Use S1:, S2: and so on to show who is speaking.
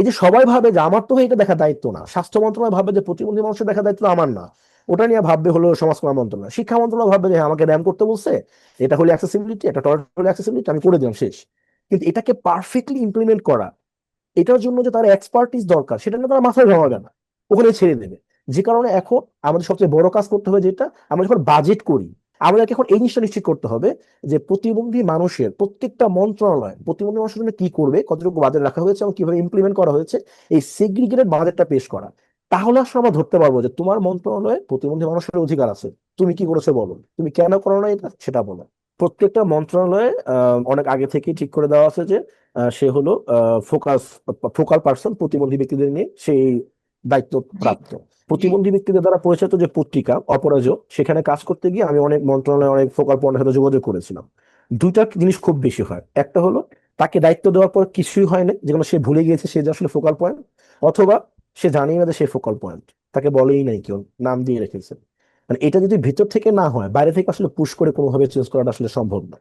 S1: এই যে সবাই ভাবে যে আমার তো এটা দেখা দায়িত্ব না স্বাস্থ্য মন্ত্রণালয় ভাবে যে প্রতিবন্ধী মানুষের দেখা দায়িত্ব আমার না ওটা নিয়ে ভাববে হলো সমাজ কল্যাণ মন্ত্রণালয়। শিক্ষা মন্ত্রণালয় ভাববে যে হ্যাঁ, আমাকে র্যাম করতে বলছে এটা হলো অ্যাক্সেসিবিলিটি এটা টয়লেট হলো অ্যাক্সেসিবিলিটি আমি করে দিলাম শেষ। কিন্তু এটাকে পারফেক্টলি ইমপ্লিমেন্ট করা এটার জন্য যে তার এক্সপার্টিস দরকার সেটা নিয়ে তারা মাথায় জমাবে না ওখানে ছেড়ে দেবে। যে কারণে এখন আমাদের সবচেয়ে বড় কাজ করতে হবে যেটা আমরা যখন বাজেট করি আমাদেরকে এখন এই জিনিসটা নিশ্চিত করতে হবে যে প্রতিবন্ধী মানুষের প্রত্যেকটা মন্ত্রণালয় প্রতিবন্ধী মানুষের জন্য কি করবে কতটুকু বাজেট রাখা হয়েছে এবং কীভাবে ইমপ্লিমেন্ট করা হয়েছে এই সেগ্রিগেটেড বাজেটটা পেশ করা। তাহলে আসলে আমরা ধরতে পারব যে তোমার মন্ত্রণালয়ে প্রতিবন্ধী মানুষের অধিকার আছে। তুমি কি করেছ বলো? তুমি কেন করো না এটা? সেটা বলো। প্রত্যেকটা মন্ত্রণালয়ে আহ, অনেক আগে থেকেই ঠিক করে দেওয়া আছে যে সে হলো ফোকাস ফোকাল পার্সন প্রতিবন্ধী ব্যক্তিদের নিয়ে সেই দায়িত্ব প্রাপ্ত। প্রতিবন্ধী ব্যক্তিদের দ্বারা পরিচালিত যে পত্রিকা, অপরাজয়, সেখানে কাজ করতে গিয়ে আমি অনেক মন্ত্রণালয়ে অনেক ফোকাল পয়েন্টের সাথে যোগাযোগ করেছিলাম। দুইটা জিনিস খুব বেশি হয়। একটা হলো, তাকে দায়িত্ব দেওয়ার পর কিছুই হয় না যেগুলো সে ভুলে গিয়েছে, সে যে আসলে ফোকাল পয়েন্ট, অথবা সে জানেই না যে সে ফোকাল পয়েন্ট, তাকে বলেই নাই কেউ, নাম দিয়ে রেখেছে। মানে এটা যদি ভেতর থেকে না হয়, বাইরে থেকে আসলে পুশ করে কোনোভাবে চেঞ্জ করাটা আসলে সম্ভব না।